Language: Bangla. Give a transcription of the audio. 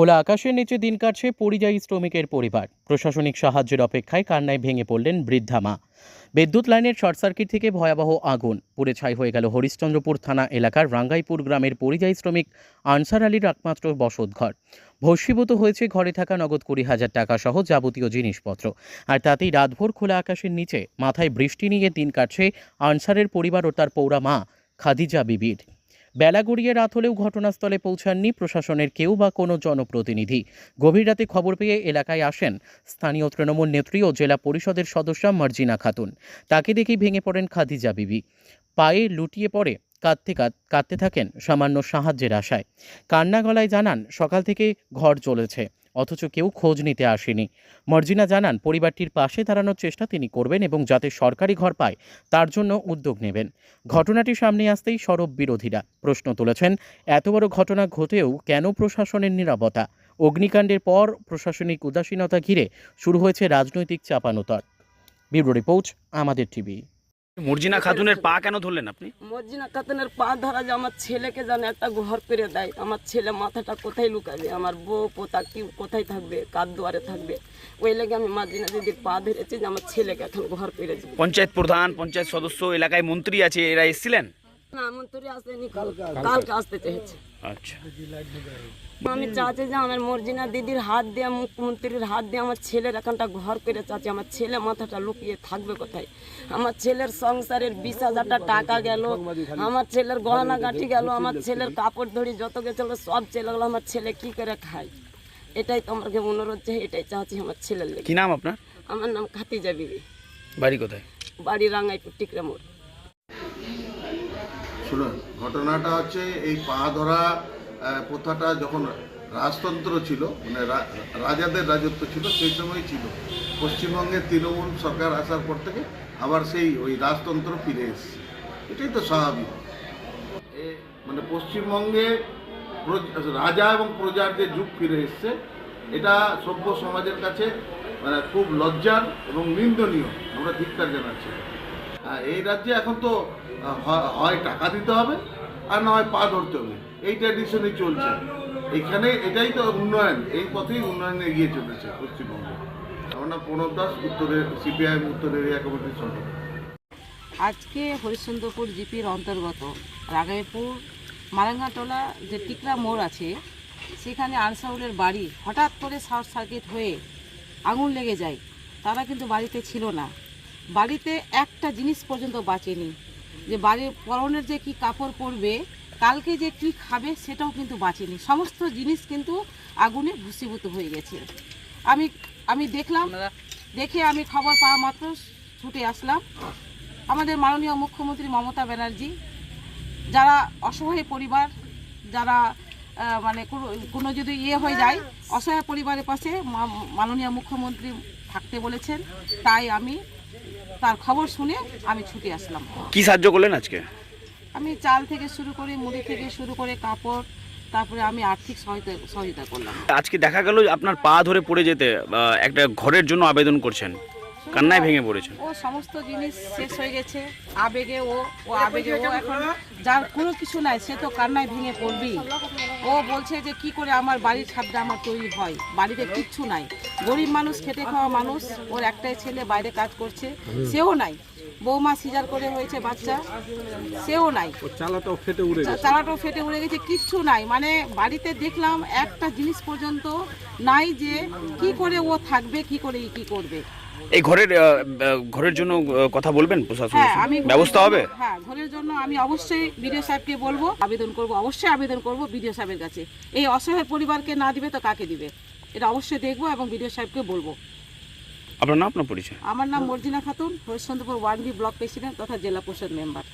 খোলা আকাশের নিচে দিন কাটছে পরিযায়ী শ্রমিকের পরিবার। প্রশাসনিক সাহায্যের অপেক্ষায় কান্নায় ভেঙে পড়লেন বৃদ্ধা মা। বিদ্যুৎ লাইনের শর্ট সার্কিট থেকে ভয়াবহ আগুন। পুড়ে ছাই হয়ে গেল হরিশ্চন্দ্রপুর থানা এলাকার রাঙ্গাইপুর গ্রামের পরিযায়ী শ্রমিক আনসার আলীর একমাত্র বসতঘর ভস্মীভূত হয়েছে ঘরে থাকা নগদ কুড়ি হাজার টাকা সহ যাবতীয় জিনিসপত্র। আর তাতেই রাতভর খোলা আকাশের নিচে মাথায় বৃষ্টি নিয়ে দিন কাটছে আনসারের পরিবার ও তার পৌরা মা খাদিজা বিবির। বেলা গড়িয়ে রাত হলেও ঘটনাস্থলে পৌঁছাননি প্রশাসনের কেউ বা কোনো জনপ্রতিনিধি। গভীর রাতে খবর পেয়ে এলাকায় আসেন স্থানীয় তৃণমূল নেত্রী ও জেলা পরিষদের সদস্যা মার্জিনা খাতুন। তাকে দেখেই ভেঙে পড়েন খাদিজা বিবি। পায়ে লুটিয়ে পড়ে কাঁদতে কাঁদ, কাঁদতে থাকেন সামান্য সাহায্যের আশায়। কান্না গলায় জানান, সকাল থেকে ঘর চলেছে, অথচ কেউ খোঁজ নিতে আসেনি। মর্জিনা জানান, পরিবারটির পাশে দাঁড়ানোর চেষ্টা তিনি করবেন এবং যাতে সরকারি ঘর পায়, তার জন্য উদ্যোগ নেবেন। ঘটনাটি সামনে আসতেই সরব বিরোধীরা প্রশ্ন তুলেছেন, এত বড় ঘটনা ঘটেও কেন প্রশাসনের নিরাপত্তা অগ্নিকাণ্ডের পর প্রশাসনিক উদাসীনতা ঘিরে শুরু হয়েছে রাজনৈতিক চাপানোতর। ব্যুরো রিপোর্ট, আমাদের টিভি। মর্জিনা খাতুনের পা কেন ধরলেন আপনি? মর্জিনা খাতুনের পা ধরা যে আমার ছেলেকে যেন একটা ঘর করে দেয় আমার ছেলে মাথাটা কোথায় লুকাবে আমার বউ পোতা কি কোথায় থাকবে কার দুয়ারে থাকবে ওই লেগে আমি মার্জিনা দিদির পা ধরেছি যে আমার ছেলেকে এখন ঘর করে দেবে। পঞ্চায়েত প্রধান পঞ্চায়েত সদস্য এলাকায় মন্ত্রী আছে এরা এসেছিলেন? না মন্ত্রী আসেনি কালকে কালকে আসতে চেয়েছে। আচ্ছা। আমি চাচ্ছি যে আমার মর্জিনা দিদির হাত দিয়ে মুখ্যমন্ত্রীর হাত দিয়ে আমার ছেলের এখানটা ঘর করে চাচ্ছি আমার ছেলে মাথাটা লুকিয়ে থাকবে কোথায়? আমার ছেলের সংসারের বিশ হাজারটা টাকা গেল আমার ছেলের গহনা গেল আমার ছেলের কাপড় ধরি যত গেছিল সব চলে গেলো আমার ছেলে কি করে খায়? এটাই তো আমাকে অনুরোধ যে এটাই চাচ্ছি আমার ছেলের লেগে। কি নাম আপনার? আমার নাম খাতিজা বিবি। বাড়ি কোথায়? বাড়ি রাঙ্গাইপুর টিকরা মোড়। শুনুন ঘটনাটা হচ্ছে এই পা ধরা প্রথাটা যখন রাজতন্ত্র ছিল মানে রাজাদের রাজত্ব ছিল, সেই সময় ছিল। পশ্চিমবঙ্গে তৃণমূল সরকার আসার পর থেকে আবার সেই ওই রাজতন্ত্র ফিরে এসেছে। এটাই তো স্বাভাবিক। মানে পশ্চিমবঙ্গে রাজা এবং প্রজার যে যুগ ফিরে এসছে, এটা সভ্য সমাজের কাছে মানে খুব লজ্জার এবং নিন্দনীয়। আমরা ধিক্কার জানাচ্ছি। এই রাজ্যে এখন তো হয় টাকা দিতে হবে আর না হয় পা ধরতে হবে। এই ট্র্যাডিশনই চলছে। এখানে এটাই তো উন্নয়ন। এই পথেই উন্নয়ন এগিয়ে চলেছে পশ্চিমবঙ্গে। আমার নাম প্রণব দাস উত্তরের সিপিআইএম উত্তর এরিয়া কমিটির আজকে হরিশ্চন্দ্রপুর জিপির অন্তর্গত রাগাইপুর মারাঙ্গাটোলা যে টিকরা মোড় আছে, সেখানে আনসাউলের বাড়ি হঠাৎ করে শর্ট সার্কিট হয়ে আগুন লেগে যায়। তারা কিন্তু বাড়িতে ছিল না। বাড়িতে একটা জিনিস পর্যন্ত বাঁচেনি। যে বাড়ির পরনের যে কি কাপড় পরবে কালকে যে কি খাবে সেটাও কিন্তু বাঁচেনি। সমস্ত জিনিস কিন্তু আগুনে ভূষীভূত হয়ে গেছে। আমি আমি দেখলাম দেখে আমি খবর পাওয়া মাত্র ছুটে আসলাম। আমাদের মাননীয় মুখ্যমন্ত্রী মমতা ব্যানার্জি যারা অসহায় পরিবার যারা মানে কোনো- যদি ইয়ে হয়ে যায় অসহায় পরিবারের পাশে মাননীয় মুখ্যমন্ত্রী থাকতে বলেছেন তাই আমি তার খবর শুনে আমি ছুটে আসলাম। কি সাহায্য করলেন আজকে? আমি চাল থেকে শুরু করে মুড়ি থেকে শুরু করে কাপড় তারপরে আমি আর্থিক সহায়তা সহযোগিতা করলাম। আজকে দেখা গেল আপনার পা ধরে পড়ে যেতে একটা ঘরের জন্য আবেদন করছেন। কান্নায় ভেঙে পড়েছেন ও সমস্ত জিনিস শেষ হয়ে গেছে। আবেগে ও ও আবেগে ও এখন যার কোনো কিছু নাই সে তো কান্নায় ভেঙে পড়বেই। ও বলছে যে কি করে আমার বাড়ির ছাদটা আমার তৈরি হয়? বাড়িতে কিচ্ছু নাই। গরিব মানুষ খেটে খাওয়া মানুষ ওর একটাই ছেলে বাইরে কাজ করছে সেও নাই। বৌমা সিজার করে হয়েছে বাচ্চা সেও নাই। চালাটাও ফেটে উড়ে গেছে। চালাটাও ফেটে উড়ে গেছে কিচ্ছু নাই। মানে বাড়িতে দেখলাম একটা জিনিস পর্যন্ত নাই যে কি করে ও থাকবে কি করে কি করবে। এই ঘরের ঘরের জন্য কথা বলবেন প্রশাসন হ্যাঁ ব্যবস্থা হবে? হ্যাঁ ঘরের জন্য আমি অবশ্যই বিডিও সাহেবকে বলব আবেদন করব অবশ্যই আবেদন করব বিডিও সাহেবের কাছে। এই অসহায় পরিবারকে না দিবে তো কাকে দিবে? এটা অবশ্যই দেখব এবং বিডিও সাহেবকে বলব। আপনার নাম আপনার পরিচয়? আমার নাম Marjina Khatun Harishchandrapur one B block president তথা জেলা পরিষদ মেম্বার।